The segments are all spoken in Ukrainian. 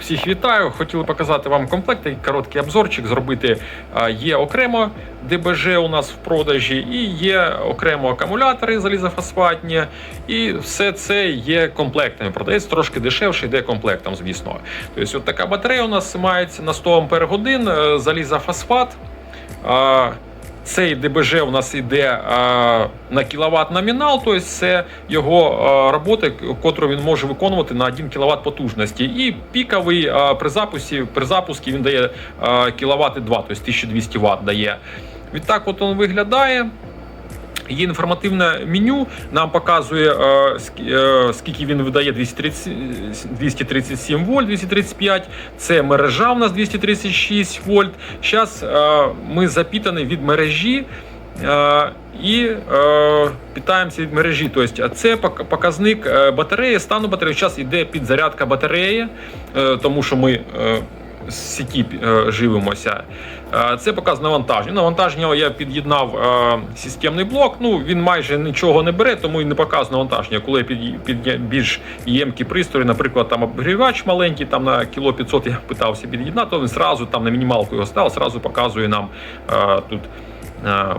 Всіх вітаю. Хотіли показати вам комплект, такий короткий обзорчик зробити. Є окремо ДБЖ у нас в продажі, і є окремо акумулятори залізофосфатні, і все це є комплектами. Продається трошки дешевше, йде комплектом, звісно. Тобто, от така батарея у нас мається на 100 Ампер годин, е, залізофосфат. Цей ДБЖ у нас йде а, на кіловат номінал, тобто це його роботи, котру він може виконувати на 1 кВт потужності. І піковий а, при запуску, при запуску він дає а, кіловат 2, тобто 1200 Вт дає. Відтак от він виглядає. Є інформативне меню, нам показує е, е, скільки він видає 230, 237 вольт, 235. Це мережа у нас 236 вольт. Зараз е, ми запітані від мережі. І е, питаємося від мережі. Тобто, це показник батареї, стану батареї. Зараз йде підзарядка батареї, тому що ми сіті е, живимося. Е, Це показ навантаження. Навантаження я під'єднав е, системний блок. Ну він майже нічого не бере, тому і не показує навантаження. Коли я під, більш ємкі пристрої, наприклад, там обігрівач маленький, там на кіло 500 я питався під'єднати, то він зразу там на мінімалку його став, зразу показує нам тут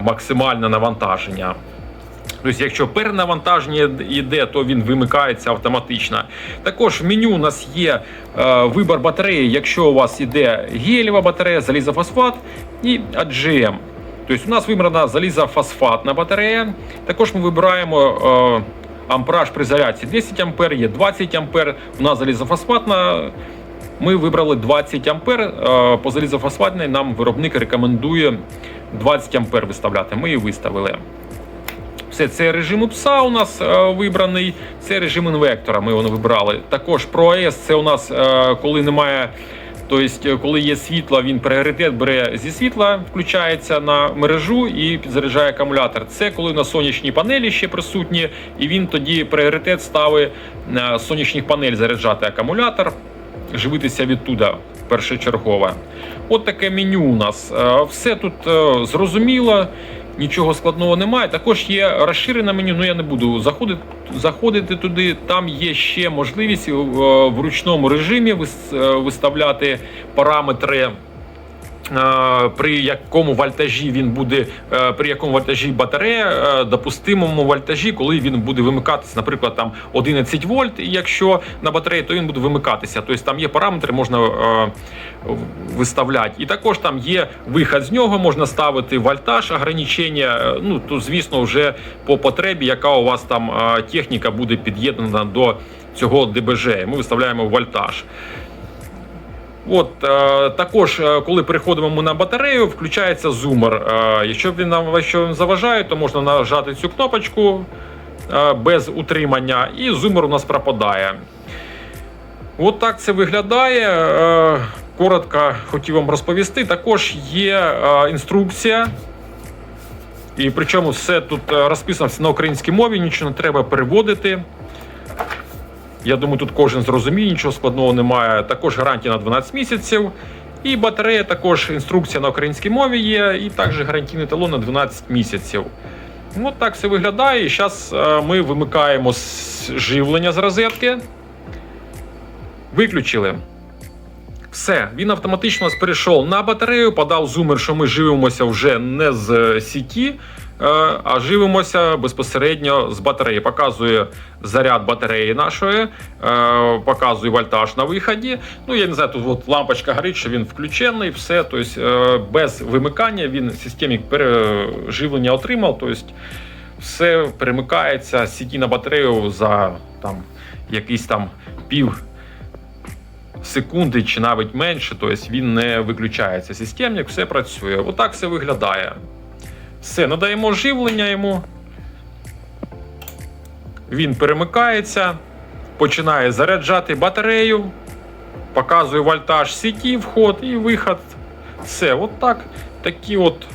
максимальне навантаження. Тобто, якщо перенавантаження йде, то він вимикається автоматично. Також в меню у нас є е, вибір батареї, якщо у вас іде гелєва батарея, залізофосфат і AGM. Тобто у нас вибрана залізофосфатна батарея. Також ми вибираємо е, ампераж при зарядці 10 А, є 20 А. У нас залізофосфатна. Ми вибрали 20 ампер. Е, По залізофосфатній нам виробник рекомендує 20 ампер виставляти. Ми її виставили. Все, це режим УПСа у нас е, вибраний, це режим інвектора. Ми його вибрали. Також про АЕС це у нас е, коли немає. Тобто, коли є світло, він пріоритет бере зі світла, включається на мережу і підзаряджає акумулятор. Це коли на сонячній панелі ще присутні, і він тоді пріоритет ставить на сонячних панель заряджати акумулятор, живитися відтуда першочергове. От таке меню у нас. Все тут зрозуміло. Нічого складного немає. Також є розширене меню, ну я не буду заходити, заходити туди. Там є ще можливість е, в ручному режимі е, виставляти параметри. Е, При якому вольтажі він буде, е, при якому вольтажі батарея, е, допустимому вольтажі, коли він буде вимикатися, наприклад, там 11 вольт, і якщо на батареї, то він буде вимикатися. Тобто там є параметри, можна виставляти. І також там є вихід з нього, можна ставити вольтаж, ограничення. Ну то звісно, вже по потребі, яка у вас там техніка буде під'єднана до цього ДБЖ. Ми виставляємо вольтаж. От е, також, е, коли переходимо ми на батарею, включається зумер. Е, якщо він нам він заважає, то можна нажати цю кнопочку без утримання, і зумер у нас пропадає. От так це виглядає. Коротко хотів вам розповісти. Також є інструкція. І причому все тут розписано на українській мові, нічого не треба переводити. Я думаю, тут кожен зрозуміє, нічого складного немає. Також гарантія на 12 місяців. І батарея також інструкція на українській мові є, і також гарантійний талон на 12 місяців. От так все виглядає. І зараз ми вимикаємо живлення з розетки. Виключили. Все, він автоматично перейшов на батарею, подав зумер, що ми живемося вже не з е, сіті, е, а живемося безпосередньо з батареї. Показує заряд батареї нашої, е, показує вольтаж на виході. Ну, я не знаю, тут от лампочка горить, що він включений, все. Тобто е, без вимикання він системі переживлення отримав. Тобто все перемикається сіті на батарею за там, якийсь там пів секунди чи навіть менше, тобто він не виключається. Системник все працює. Отак все виглядає. Все, надаємо живлення йому. Він перемикається, починає заряджати батарею, показує вольтаж сіті, вход і виход. Все, от так. Такі от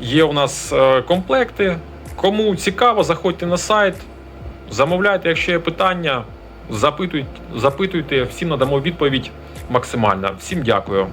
є у нас е, комплекти. Кому цікаво, заходьте на сайт, замовляйте, якщо є питання, запитуйте, запитуйте, всім надамо відповідь максимально. Всім дякую.